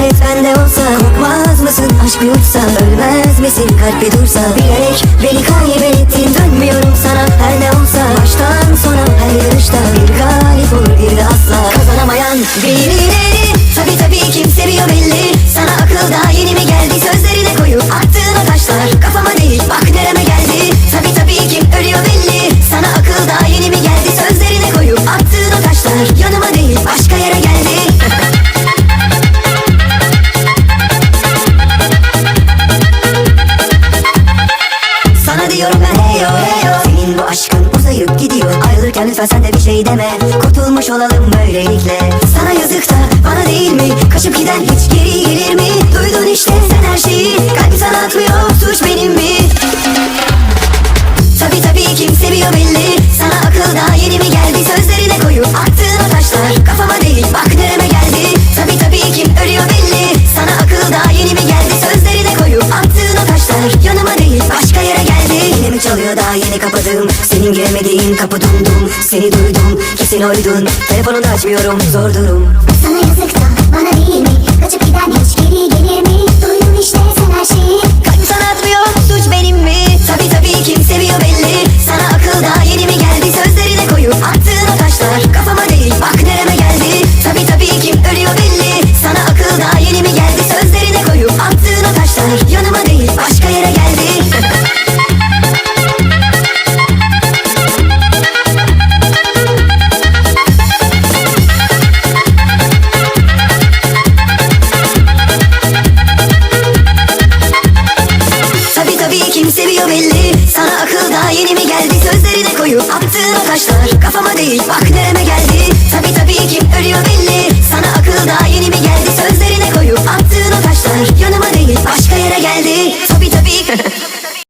Cesaret bende olsa Korkmaz mısın? Aşk bir uçsa Ölmez misin? Kalp bir dursa Bilerek beni kaybettin dönmüyorum sana Her ne olsa baştan sona. Diyorum ben heyo heyo Senin bu aşkın uzayıp gidiyor. Ayrılırken lütfen sen de bir şey deme. Kurtulmuş olalım böylelikle. Sana yazık da bana değil mi? Kaçıp giden hiç geri gelir mi? Duydun işte sen her şeyi. Kalp sana atmıyor. Suç benim mi daha yeni kapadım. Senin giremediğin kapı dumdum Seni duydum kesin oydun? Telefonunu açmıyorum zor durum. Sana yazık da bana değil mi? Kaçıp giden hiç Fuck.